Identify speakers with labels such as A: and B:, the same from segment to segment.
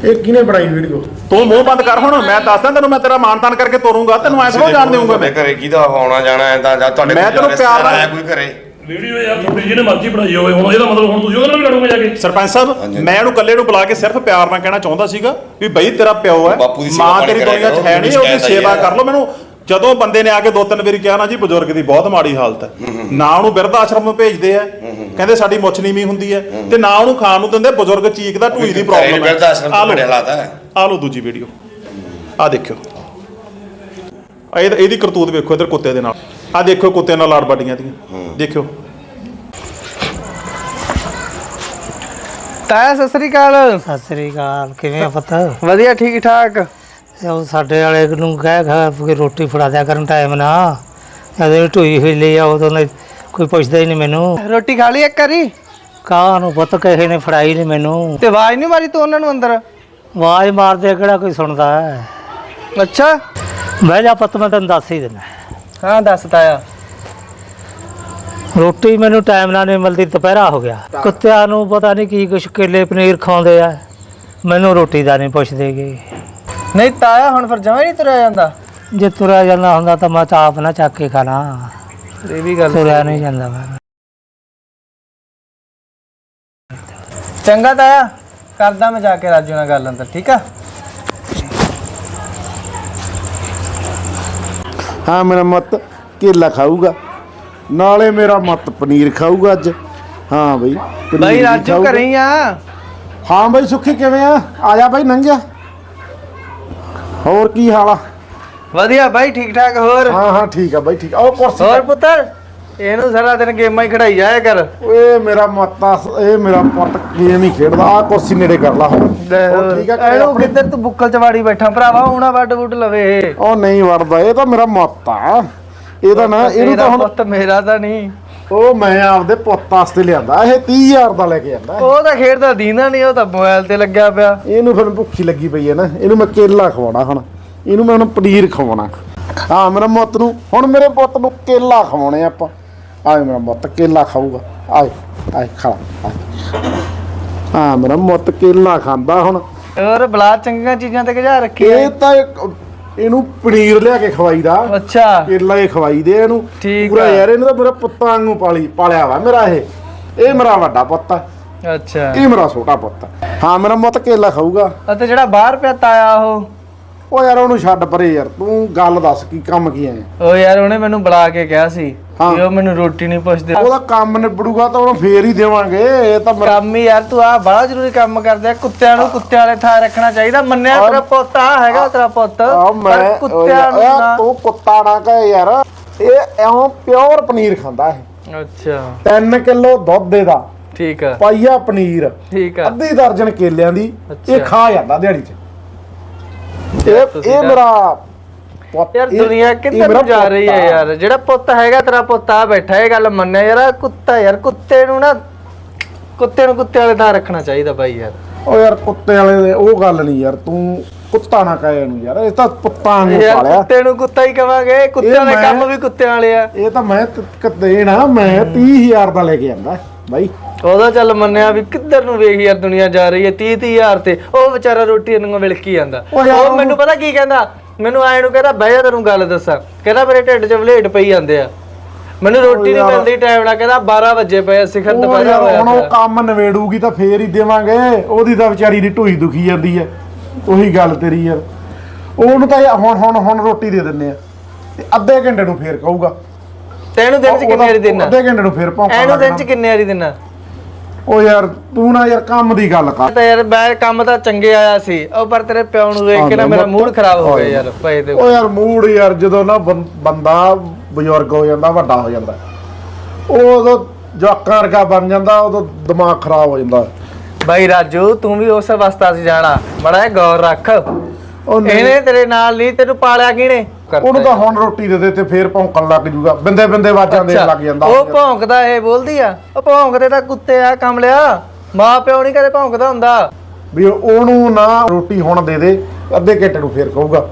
A: ਇਹ ਕਿਹਨੇ ਬਣਾਈ ਵੀਡੀਓ?
B: ਤੂੰ ਮੂੰਹ ਬੰਦ ਕਰ ਹੁਣ ਮੈਂ ਦੱਸਦਾ ਤੈਨੂੰ ਮੈਂ ਤੇਰਾ ਮਾਨਤਾਨ ਕਰਕੇ ਤੋਰੂੰਗਾ ਤੈਨੂੰ ਐ ਥੋੜਾ ਜਾਣ ਦੇਊਂਗਾ ਮੈਂ।
C: ਘਰੇ ਕਿਹਦਾ ਆਉਣਾ ਜਾਣਾ ਹੈ ਤਾਂ ਜਾਂ ਤੁਹਾਡੇ
B: ਮੈਂ ਤੈਨੂੰ ਪਿਆਰ ਨਾਲ-
C: ਆਇਆ ਕੋਈ ਘਰੇ?
D: ਵੀਡੀਓ ਯਾਰ ਤੁਹਾਡੀ ਜਿਹਨੇ ਮਰਜ਼ੀ ਬਣਾਈ ਹੋਵੇ ਹੁਣ ਇਹਦਾ ਮਤਲਬ ਹੁਣ ਤੁਸੀਂ ਉਹਦੇ ਨਾਲ ਵੀ ਲੜੋਗੇ ਜਾ ਕੇ।
B: ਸਰਪੰਚ ਸਾਹਿਬ
C: ਹਾਂਜੀ।
B: ਮੈਂ ਉਹਨੂੰ ਇਕੱਲੇ ਨੂੰ ਬੁਲਾ ਕੇ ਸਿਰਫ ਪਿਆਰ ਨਾਲ ਕਹਿਣਾ ਚਾਹੁੰਦਾ ਸੀਗਾ ਵੀ ਬਈ ਤੇਰਾ ਪਿਓ ਹੈ
C: ਬਾਪੂ ਦੀ ਸੇਵਾ
B: ਮਾਂ
C: ਪਾਣੀ
B: ਤੇਰੀ
C: ਕਰਿਆ
B: ਦੁਨੀਆ 'ਚ
C: ਕਰੋ,
B: ਹੈ ਨਹੀਂ ਉਹਦੀ
C: ਸ਼ਿਕਾਇਤ ਆਈ
B: ਸੇਵਾ
C: ਹੈ।
B: ਕਰ ਲਓ ਮੈਨੂੰ। ਜਦੋਂ ਬੰਦੇ ਨੇ ਆ ਕੇ ਦੋ ਤਿੰਨ ਵਾਰੀ ਕਿਹਾ ਨਾ ਜੀ ਬਜ਼ੁਰਗ ਦੀ ਬਹੁਤ ਮਾੜੀ ਹਾਲਤ ਹੈ। ਨਾ ਉਹਨੂੰ ਬਿਰਧ ਆਸ਼ਰਮ ਨੂੰ ਭੇਜਦੇ ਆ। ਕਹਿੰਦੇ ਸਾਡੀ ਮੁੱਛ ਨੀਵੀਂ ਹੁੰਦੀ ਹੈ ਤੇ ਨਾ ਉਹਨੂੰ ਖਾਣ ਨੂੰ ਦਿੰਦੇ ਬਜ਼ੁਰਗ ਚੀਕਦਾ ਢੂਈ ਦੀ ਪ੍ਰੋਬਲਮ
C: ਬਿਰਧ ਆਸ਼ਰਮ
B: ਆ
C: ਤੋਂ
B: ਲਓ।
C: ਬੜੇ ਹਾਲਾਤ ਹੈ
B: ਆ ਲਓ ਦੂਜੀ ਵੀਡੀਓ ਆ ਦੇਖਿਓ। ਇਹਦਾ- ਕਰਤੂਤ ਵੇਖੋ ਇਧਰ ਕੁੱਤੇ ਦੇ ਨਾਲ। ਆ ਦੇਖੋ ਕੁੱਤੇ ਨਾਲ ਲਾੜ ਬਾਡੀਆਂ ਦੀਆਂ। ਦੇਖਿਓ।
E: ਤਾਇਆ ਸਤਿ ਸ੍ਰੀ ਅਕਾਲ।
F: ਸਤਿ ਸ੍ਰੀ ਅਕਾਲ। ਕਿਵੇਂ ਆ ਪੁੱਤ?
E: ਵਧੀਆ ਠੀਕ ਠਾਕ
F: ਉਹ ਸਾਡੇ ਵਾਲੇ ਨੂੰ ਕਹਿ ਖਾ ਕਿ ਰੋਟੀ ਫੜਾ ਦਿਆ ਕਰਨ ਟਾਈਮ ਨਾ। ਇਹਦੇ ਢੋਈ ਹੋਈ ਲਈ ਆ ਉਦੋਂ ਨੇ ਕੋਈ ਪੁੱਛਦਾ ਹੀ ਨਹੀਂ ਮੈਨੂੰ।
E: ਰੋਟੀ ਖਾ ਲਈ ਇੱਕ ਵਾਰੀ?
F: ਕਾਹ ਨੂੰ ਪੁੱਤ ਕਿਸੇ ਨੇ ਫੜਾਈ ਨਹੀਂ ਮੈਨੂੰ।
E: ਤੇ ਆਵਾਜ਼ ਨਹੀਂ ਮਾਰੀ ਤੂੰ ਉਹਨਾਂ ਨੂੰ ਅੰਦਰ?
F: ਆਵਾਜ਼ ਮਾਰਦੇ ਕਿਹੜਾ ਕੋਈ ਸੁਣਦਾ ਹੈ?
E: ਅੱਛਾ।
F: ਬਹਿ ਜਾ ਪੁੱਤ ਮੈਂ ਤੈਨੂੰ ਦੱਸ ਹੀ ਦਿੰਦਾ।
E: ਹਾਂ ਦੱਸ ਤਾਇਆ।
F: ਰੋਟੀ ਮੈਨੂੰ ਟਾਈਮ ਨਾਲ ਨਹੀਂ ਮਿਲਦੀ ਦੁਪਹਿਰਾ ਹੋ ਗਿਆ। ਕੁੱਤਿਆਂ ਨੂੰ ਪਤਾ ਨਹੀਂ ਕੀ ਕੁਛ ਕੇਲੇ ਪਨੀਰ ਖਾਉਂਦੇ ਆ। ਮੈਨੂੰ ਰੋਟੀ ਦਾ ਨਹੀਂ ਪੁੱਛਦੇਗੇ
E: ਨਹੀਂ ਤਾਇਆ ਹੁਣ ਫਿਰ ਜਮਾਂ ਹੀ ਨਹੀਂ ਤੁਰਿਆ ਜਾਂਦਾ?
F: ਜੇ ਤੁਰਿਆ ਜਾਂਦਾ ਹੁੰਦਾ ਤਾਂ ਮੈਂ ਤਾਂ ਆਪ ਨਾ ਚੱਕ ਕੇ ਖਾਣਾ
E: ਇਹ ਵੀ ਗੱਲ
F: ਤੁਰਿਆ ਨਹੀਂ ਜਾਂਦਾ ਮੈਂ।
E: ਚੰਗਾ ਤਾਇਆ ਕਰਦਾ ਮੈਂ ਜਾ ਕੇ ਰਾਜੂ ਨਾਲ ਗੱਲ ਅੰਦਰ ਠੀਕ ਆ?
A: ਹਾਂ ਮੇਰਾ ਮਤ ਕੇਲਾ ਖਾਊਗਾ। ਨਾਲੇ ਮੇਰਾ ਮਤ ਪਨੀਰ ਖਾਊਗਾ ਅੱਜ। ਹਾਂ ਬਈ ਪਨੀਰ
E: ਬਾਈ
A: ਵੀ
E: ਰਾਜੂ
A: ਖਾਊਗਾ।
E: ਘਰੇ ਹੀ ਆ।
A: ਹਾਂ ਬਈ ਸੁੱਖੀ ਕਿਵੇਂ ਆ? ਆ ਜਾ ਬਈ ਨੰਗਿਆ। ਹੋਰ ਕੀ ਹਾਲ ਆ?
E: ਵਧੀਆ ਬਾਈ ਠੀਕ ਠਾਕ ਹੋਰ?
A: ਹਾਂ ਹਾਂ ਠੀਕ ਆ ਬਈ ਠੀਕ ਆ। ਉਹ ਕੁਰਸੀ
E: ਹੋਰ ਪੁੱਤਰ ਇਹਨੂੰ ਸਾਰਾ ਦਿਨ ਗੇਮਾਂ ਹੀ ਖੜਾਈ ਜਾਇਆ ਕਰ।
A: ਓਏ ਮੇਰਾ ਮਾਤਾ ਇਹ ਮੇਰਾ ਪੁੱਤ ਗੇਮ ਹੀ ਖੇਡਦਾ ਆ ਕੁਰਸੀ ਨੇੜੇ ਕਰ ਲਾ। ਹੁਣ ਹੋਰ ਠੀਕ ਆ
E: ਇਹਨੂੰ? ਕਿੱਧਰ ਤੂੰ ਬੁੱਕਲ ਚ ਵਾੜੀ ਬੈਠਾ ਭਰਾਵਾ ਹੁਣਾ ਵੱਡ ਵੁੱਡ ਲਵੇ। ਇਹ
A: ਉਹ ਨਹੀਂ ਵੜਦਾ ਇਹ ਤਾਂ ਮੇਰਾ ਮਾਤਾ। ਇਹਦਾ ਨਾ ਇਹਨੂੰ ਤਾਂ
E: ਤੇਰਾ
A: ਹੁਣ
E: ਪੁੱਤ ਮੇਰਾ ਤਾਂ ਨਹੀਂ।
A: ਉਹ ਮੈਂ ਆਪਦੇ ਪੁੱਤ ਵਾਸਤੇ ਲਿਆਂਦਾ ਇਹ 30000 ਦਾ ਲੈ ਕੇ ਆਂਦਾ
E: ਉਹ ਤਾਂ ਖੇਡਦਾ ਦੀਨਾ ਨਹੀਂ ਉਹ ਤਾਂ ਮੋਬਾਈਲ ਤੇ ਲੱਗਿਆ ਪਿਆ।
A: ਇਹਨੂੰ ਫਿਰ ਭੁੱਖੀ ਲੱਗੀ ਪਈ ਹੈ ਨਾ ਇਹਨੂੰ ਮੈਂ ਕੇਲਾ ਖਵਾਉਣਾ ਹੁਣ। ਇਹਨੂੰ ਮੈਂ ਹੁਣ ਪਨੀਰ ਖਵਾਉਣਾ। ਹਾਂ ਮੇਰਾ ਮੁੱਤ ਨੂੰ ਹੁਣ ਮੇਰੇ ਪੁੱਤ ਨੂੰ ਕੇਲਾ ਖਵਾਉਣੇ ਆਪਾਂ। ਆਏ ਮੇਰਾ ਮੁੱਤ ਕੇਲਾ ਖਾਊਗਾ। ਆਏ ਆਏ ਖਾ। ਹਾਂ ਮੇਰਾ ਮੁੱਤ ਕੇਲਾ ਖਾਂਦਾ ਹੁਣ।
E: ਹੋਰ ਬਲਾ ਚੰਗੀਆਂ ਚੀਜ਼ਾਂ ਤੇ ਗਜਾ ਰੱਖੀ
A: ਇਹ ਤਾਂ ਇੱਕ- ਇਹਨੂੰ ਪਨੀਰ ਲਿਆ ਕੇ ਖਵਾਈਦਾ
E: ਅੱਛਾ।
A: ਕੇਲਾ ਹੀ ਖਵਾਈ ਦੇ ਇਹਨੂੰ।
E: ਠੀਕ
A: ਪੂਰਾ
E: ਆ।
A: ਯਾਰ ਇਹਨੂੰ ਤਾਂ ਮੇਰਾ ਪੁੱਤਾਂ ਵਾਂਗੂ ਪਾਲੀ ਪਾਲਿਆ ਵਾ ਮੇਰਾ ਇਹ। ਇਹ ਮੇਰਾ ਵੱਡਾ ਪੁੱਤ ਆ।
E: ਅੱਛਾ।
A: ਇਹ ਮੇਰਾ ਛੋਟਾ ਪੁੱਤ ਆ। ਹਾਂ ਮੇਰਾ ਮੁੱਤ ਕੇਲਾ ਖਾਊਗਾ।
E: ਅਤੇ ਜਿਹੜਾ ਬਾਹਰ ਪਿਆ ਤਾਇਆ ਉਹ?
A: ਉਹ ਯਾਰ ਉਹਨੂੰ ਛੱਡ ਪਰੇ ਯਾਰ ਤੂੰ ਗੱਲ ਦੱਸ ਕੀ ਕੰਮ ਕੀ ਆਇਆ
E: ਉਹ ਯਾਰ ਉਹਨੇ ਮੈਨੂੰ ਬੁਲਾ ਕੇ ਕਿਹਾ ਸੀ। ਕਿ ਉਹ ਮੈਨੂੰ ਰੋਟੀ ਨਹੀਂ ਪੁੱਛਦੇ।
A: ਉਹਦਾ ਕੰਮ ਨਿਬੜੂਗਾ ਤਾਂ ਉਹਨੂੰ ਫੇਰ ਹੀ ਦੇਵਾਂਗੇ ਇਹ ਤਾਂ ਮੇਰਾ
E: ਕੰਮ ਹੀ ਯਾਰ ਤੂੰ ਆ ਬੜਾ ਜ਼ਰੂਰੀ ਕੰਮ ਕਰਦੇ ਆ ਕੁੱਤਿਆਂ ਨੂੰ ਕੁੱਤਿਆਂ ਵਾਲੇ ਥਾਂ ਰੱਖਣਾ ਚਾਹੀਦਾ। ਮੰਨਿਆ ਤੇਰਾ ਪੁੱਤ ਆ ਹੈਗਾ ਤੇਰਾ ਪੁੱਤ
A: ਆ
E: ਪਰ
A: ਮੈਂ
E: ਕੁੱਤਿਆਂ ਨੂੰ
A: ਯਾਰ
E: ਨਾ-
A: ਤੂੰ ਕੁੱਤਾ ਨਾ ਕਹੇ ਯਾਰ ਇਹ ਐਉਂ ਪਿਓਰ ਪਨੀਰ ਖਾਂਦਾ ਇਹ।
E: ਅੱਛਾ।
A: 3 ਕਿਲੋ ਦੁੱਧ ਦਾ
E: ਠੀਕ ਆ।
A: ਪਾਈਆ ਪਨੀਰ।
E: ਠੀਕ ਆ।
A: ਅੱਧੀ ਦਰਜਨ ਕੇਲਿਆਂ ਦੀ ਇਹ
E: ਅੱਛਾ।
A: ਖਾ ਜਾਂਦਾ ਦਿਹਾੜੀ 'ਚ। ਇਹ ਇਹ ਮੇਰਾ ਪੁੱਤ
E: ਯਾਰ ਦੁਨੀਆ ਕਿੱਧਰ ਨੂੰ ਜਾ ਰਹੀ ਹੈ। ਯਾਰ? ਜਿਹੜਾ ਪੁੱਤ ਹੈਗਾ ਤੇਰਾ ਪੁੱਤ ਆ ਬੈਠਾ ਇਹ ਗੱਲ ਮੰਨਿਆ ਯਾਰ। ਕੁੱਤਾ ਯਾਰ ਕੁੱਤੇ ਨੂੰ ਨਾ ਕੁੱਤੇ ਨੂੰ ਕੁੱਤੇ ਵਾਲੇ ਥਾਂ ਰੱਖਣਾ ਚਾਹੀਦਾ ਬਾਈ ਯਾਰ।
A: ਉਹ ਯਾਰ ਕੁੱਤੇ ਵਾਲੇ ਉਹ ਗੱਲ ਨਹੀਂ ਯਾਰ ਤੂੰ ਕੁੱਤਾ ਨਾ ਕਹੇ ਇਹਨੂੰ ਯਾਰ। ਇਹ ਤਾਂ ਪੁੱਤਾਂ ਨੂੰ ਪਾਲਿਆ।
E: ਕੁੱਤੇ ਨੂੰ ਕੁੱਤਾ ਹੀ ਕਵਾਂਗੇ। ਕੁੱਤਿਆਂ ਦੇ ਕੰਮ ਵੀ ਕੁੱਤਿਆਂ ਵਾਲੇ ਆ।
A: ਇਹ ਤਾਂ ਮੈਂ ਕਦੇ ਨਾ ਮੈਂ 30000 ਦਾ ਲੈ ਕੇ ਆਂਦਾ ਬਾਈ।
E: ਉਹਦਾ ਚੱਲ ਮੰਨਿਆ ਵੀ ਕਿੱਧਰ ਨੂੰ ਵੇਖ ਯਾਰ ਦੁਨੀਆ ਜਾ ਰਹੀ ਹੈ 30 ਹਜ਼ਾਰ ਤੇ। ਉਹ ਵਿਚਾਰਾ ਰੋਟੀ ਨੂੰ ਵਿਲਕੀ ਜਾਂਦਾ।
A: ਉਹ ਯਾਰ
E: ਉਹ
A: ਉਹਨੂੰ-
E: ਮੈਨੂੰ ਪਤਾ ਕੀ ਕਹਿੰਦਾ? ਮੈਨੂੰ ਆਏ ਨੂੰ ਕਹਿੰਦਾ ਬਹਿ ਜਾ ਤੈਨੂੰ ਗੱਲ ਦੱਸਾਂ। ਕਹਿੰਦਾ ਮੇਰੇ ਢਿੱਡ 'ਚ ਵਲੇਟ ਪਈ ਜਾਂਦੇ ਆ। ਮੈਨੂੰ ਰੋਟੀ ਨਹੀਂ ਮਿਲਦੀ ਟਾਈਮ ਨਾਲ ਕਹਿੰਦਾ 12 ਵਜੇ ਪਏ ਸਿਖਰ ਦੁਪਹਿਰਾ ਹੋਇਆ
A: ਹੁਣ ਉਹ। ਕੰਮ ਨਵੇੜੂਗੀ ਤਾਂ ਫੇਰ ਹੀ ਦੇਵਾਂਗੇ। ਉਹਦੀ ਤਾਂ ਵਿਚਾਰੀ ਦੀ ਢੂਈ ਦੁਖੀ ਜਾਂਦੀ ਹੈ ਉਹੀ ਗੱਲ ਤੇਰੀ ਯਾਰ। ਉਹਨੂੰ ਤਾਂ ਹੁਣ ਹੁਣ ਹੁਣ ਰੋਟੀ ਦੇ ਦਿੰਨੇ ਆ। ਤੇ ਅੱਧੇ ਘੰਟੇ ਨੂੰ ਫੇਰ ਕਹੂਗਾ।
E: ਤੈਨੂੰ ਦਿਨ 'ਚ ਕਿੰਨੇ ਵਾਰੀ ਦੇਣਾ?
A: ਅੱਧੇ ਘੰਟੇ ਨੂੰ ਫੇਰ ਭੌਂਕਣ
E: ਐਨੂੰ ਦਿਨ 'ਚ। ਕਿੰਨੇ ਵਾਰੀ ਦੇਣਾ?
A: ਉਹ ਯਾਰ ਤੂੰ ਨਾ ਯਾਰ ਕੰਮ ਦੀ ਗੱਲ ਕਰ।
E: ਤਾਂ ਯਾਰ ਮੈਂ ਕੰਮ ਤਾਂ ਚੰਗੇ ਆਇਆ ਸੀ। ਉਹ ਪਰ ਤੇਰੇ ਪਿਓ ਨੂੰ ਵੇਖ ਕੇ ਨਾ ਮੇਰਾ ਮੂਡ ਖਰਾਬ ਹੋ ਗਿਆ ਯਾਰ ਪਏ ਤੇ
A: ਉਹ ਯਾਰ ਮੂਡ ਯਾਰ ਜਦੋਂ ਨਾ ਬੰ- ਬੰਦਾ ਬਜ਼ੁਰਗ ਹੋ ਜਾਂਦਾ ਵੱਡਾ ਹੋ ਜਾਂਦਾ। ਉਹ ਉਦੋਂ ਜਵਾਕਾਂ ਵਰਗਾ ਬਣ ਜਾਂਦਾ ਉਦੋਂ ਦਿਮਾਗ ਖਰਾਬ ਹੋ ਜਾਂਦਾ।
E: ਬਾਈ ਰਾਜੂ ਤੂੰ ਵੀ ਉਸ ਅਵਸਥਾ 'ਚ ਜਾਣਾ। ਬੜਾ ਗੌਰ ਰੱਖ।
A: ਉਹ ਨਹੀਂ।
E: ਇਹਨੇ ਤੇਰੇ ਨਾਲ ਨਹੀਂ ਤੈਨੂੰ ਪਾਲਿਆ ਕਿਹਨੇ?
A: ਉਹਨੂੰ ਤਾਂ ਹੁਣ ਰੋਟੀ ਦੇ ਦੇ ਤੇ ਫੇਰ ਭੌਂਕਣ ਲੱਗ ਜੂਗਾ। ਬਿੰਦੇ ਬਿੰਦੇ ਵਾਜਾਂ ਦੇਣ ਲੱਗ ਜਾਂਦਾ।
E: ਉਹ ਭੌਂਕਦਾ ਇਹ ਬੋਲਦੀ ਆ? ਉਹ ਭੌਂਕਦੇ ਤਾਂ ਕੁੱਤੇ ਆ ਕਮਲਿਆ। ਮਾਂ ਪਿਓ ਨਹੀਂ ਕਦੇ ਭੌਂਕਦਾ ਹੁੰਦਾ।
A: ਵੀ ਉਹਨੂੰ ਨਾ ਰੋਟੀ ਹੁਣ ਦੇ ਦੇ ਅੱਧੇ ਘੰਟੇ ਨੂੰ ਫੇਰ ਕਹੂਗਾ।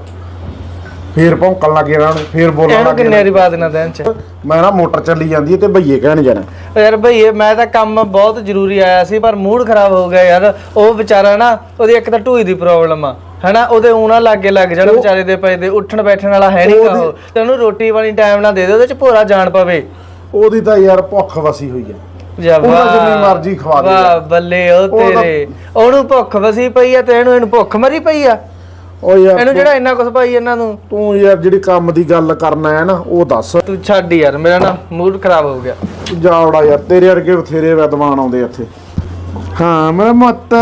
A: ਫੇਰ ਭੌਂਕਣ ਲੱਗ ਜਾਣਾ ਉਹਨੇ ਫੇਰ ਬੋਲਣ
E: ਇਹਨੂੰ
A: ਲੱਗ
E: ਕਿੰਨੇ ਵਾਰੀ ਬਾਤ ਨਾ ਦੇਣ ਚ?
A: ਮੈਂ ਨਾ ਮੋਟਰ ਚੱਲੀ ਜਾਂਦੀ ਹੈ ਤੇ ਭਈਏ ਕਹਿਣ ਜਾਣਾ।
E: ਓ ਯਾਰ ਭਈਏ ਮੈਂ ਤਾਂ ਕੰਮ ਬਹੁਤ ਜ਼ਰੂਰੀ ਆਇਆ ਸੀ ਪਰ ਮੂਡ ਖਰਾਬ ਹੋ ਗਿਆ ਯਾਰ। ਉਹ ਵਿਚਾਰਾ ਨਾ ਉਹਦੀ ਇੱਕ ਤਾਂ ਢੂਈ ਦੀ ਪ੍ਰੋਬਲਮ ਆ। ਹਨਾ ਉਹਦੇ ਊਣਾ ਲਾਗੇ ਲੱਗ ਜਾਣ ਵਿਚਾਰੇ ਦੇ ਪਏ ਦੇ ਉੱਠਣ ਬੈਠਣ ਵਾਲਾ ਹੈ ਨਹੀਂ ਉਹ। ਤੇ ਉਹਨੂੰ ਰੋਟੀ ਪਾਣੀ ਟਾਈਮ ਨਾਲ ਦੇ ਦੇ ਉਹਦੇ ਚ ਭੋਰਾ ਜਾਣ ਪਵੇ।
A: ਉਹਦੀ ਤਾਂ ਯਾਰ ਭੁੱਖ ਵਸੀ ਹੋਈ ਹੈ
E: ਜਾ
A: ਉਹਨਾਂ
E: ਵਾਹ,
A: ਜਿੰਨੀ ਮਰਜ਼ੀ ਖਵਾ ਦੇ
E: ਵਾਹ। ਬੱਲੇ ਉਹ
A: ਉਹ ਤਾਂ-
E: ਤੇਰੇ ਉਹਨੂੰ ਭੁੱਖ ਵਸੀ ਪਈ ਆ ਤੇ ਇਹਨੂੰ ਇਹਨੂੰ ਭੁੱਖ ਮਰੀ ਪਈ ਆ।
A: ਓ ਯਾਰ
E: ਇਹਨੂੰ ਜਿਹੜਾ ਇੰਨਾ ਕੁਝ ਪਾਈ ਇਹਨਾਂ ਨੂੰ।
A: ਤੂੰ ਯਾਰ ਜਿਹੜੀ ਕੰਮ ਦੀ ਗੱਲ ਕਰਨਾ ਹੈ ਨਾ ਉਹ ਦੱਸ।
E: ਤੂੰ ਛੱਡ ਯਾਰ ਮੇਰਾ ਨਾ ਮੂਡ ਖਰਾਬ ਹੋ ਗਿਆ।
A: ਜਾਵੜਾ ਯਾਰ ਤੇਰੇ ਵਰਗੇ ਬਥੇਰੇ ਵਿਦਵਾਨ ਆਉਂਦੇ ਇੱਥੇ। ਹਾਂ ਮੇਰਾ ਮੱਤ